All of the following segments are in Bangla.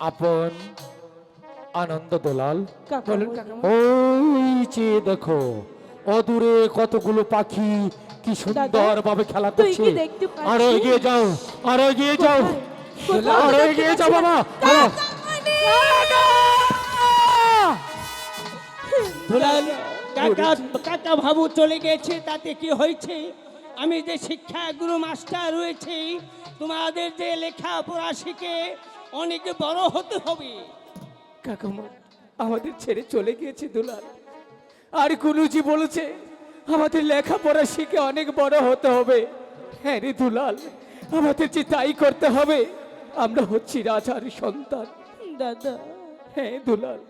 আপন আনন্দ দোলাল। ওই চেয়ে দেখো অদূরে কতগুলো পাখি কি সুন্দর ভাবে খেলা করছে। আরও এগিয়ে যাও আরও এগিয়ে যাও? আরও এগিয়ে যাও বাবা। পাচ্ছিস? দুলাল কাকা কাকা ভাবু চলে গেছে তাতে কি হয়েছে? আমি যে শিক্ষা গুরু মাস্টার রয়েছে তোমাদের যে লেখাপড়া শিখে অনেক বড় হতে হবে। কাকামা আমাদের ছেড়ে চলে গিয়েছে দুলাল। আর কুলুজি বলেছে আমাদের লেখাপড়া শিখে অনেক বড় হতে হবে। হ্যাঁ রে দুলাল আমাদের যে তাই করতে হবে আমরা হচ্ছি রাজার সন্তান। দাদা। হ্যাঁ দুলাল।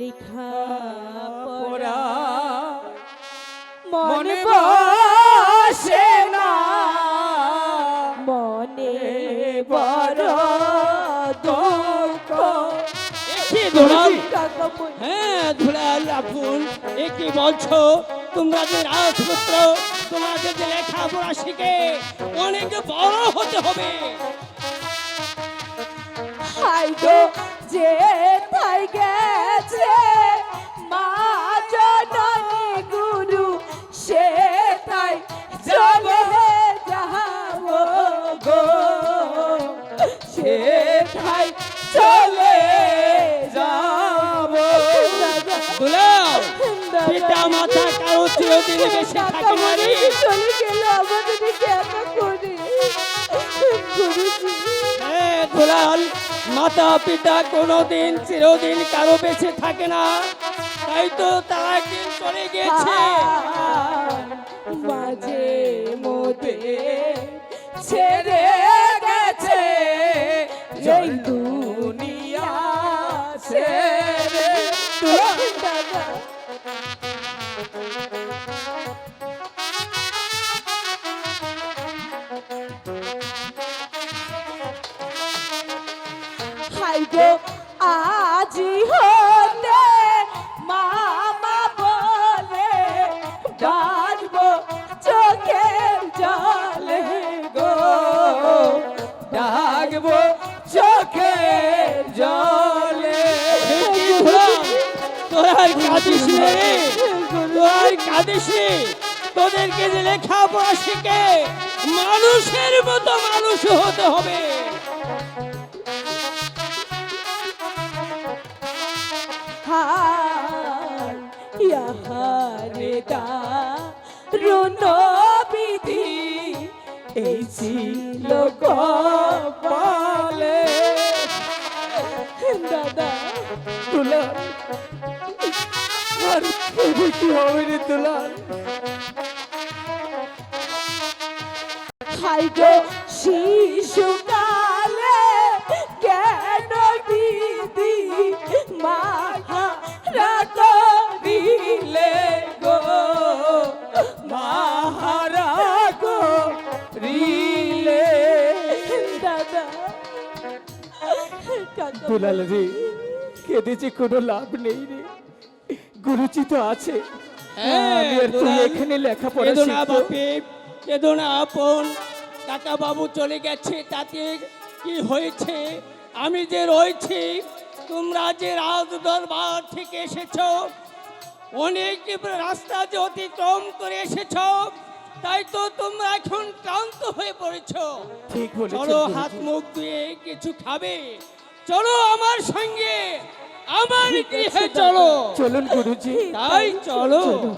লেখা পড়া মনে মনে হ্যাঁ ফুল এ কি বলছো তোমরা যে রাজপুত্র তোমাদের যে লেখাপড়া শিখে অনেক বড় হতে হবে। হাই গো যে গেছে পিতা মাতা কারও চিরদিন বেশি থাকে না রে। চলে গেল আমাদের একা করে হ্যাঁ, দুলাল মাতা পিতা কোনোদিন চিরদিন কারও বেঁচে থাকে না। তাই তো তারা একদিন চলে গেছে। মাঝে মধ্যে ছেড়ে গেছে। দুনিয়া ছেড়ে হাই গো আজি হতে মামা বলে ডাকবো চোখের জলে গো। ডাকবো চোখের জলে তোরা কাঁদিস তোরা কাঁদিস তোদেরকে যে লেখাপড়া শিখে মানুষের মতো মানুষ হতে হবে। দা রুন বিধি এই ছিল কপালে। দাদা দুলাল আর কি হবে শিশুকালে দুলাল রে কোনো লাভ নেই রে। গুরুজি তো আছে। হ্যাঁ, আমি আর তুই এখানে লেখাপড়া কেঁদো শিখব। কেঁদো না আপন। কাকা বাবু চলে গেছে তাতে কি হয়েছে? আমি যে রয়েছি তোমরা যে রাজ দরবার থেকে এসেছ অনেক রাস্তা যে অতিক্রম করে এসেছ তাই তো তোমরা এখন ক্লান্ত হয়ে পড়েছ। চলো হাত মুখ ধুয়ে কিছু খাবে। চলো আমার সঙ্গে। আমার গৃহে চলো। চলুন গুরুজি। তাই চলো। চলো।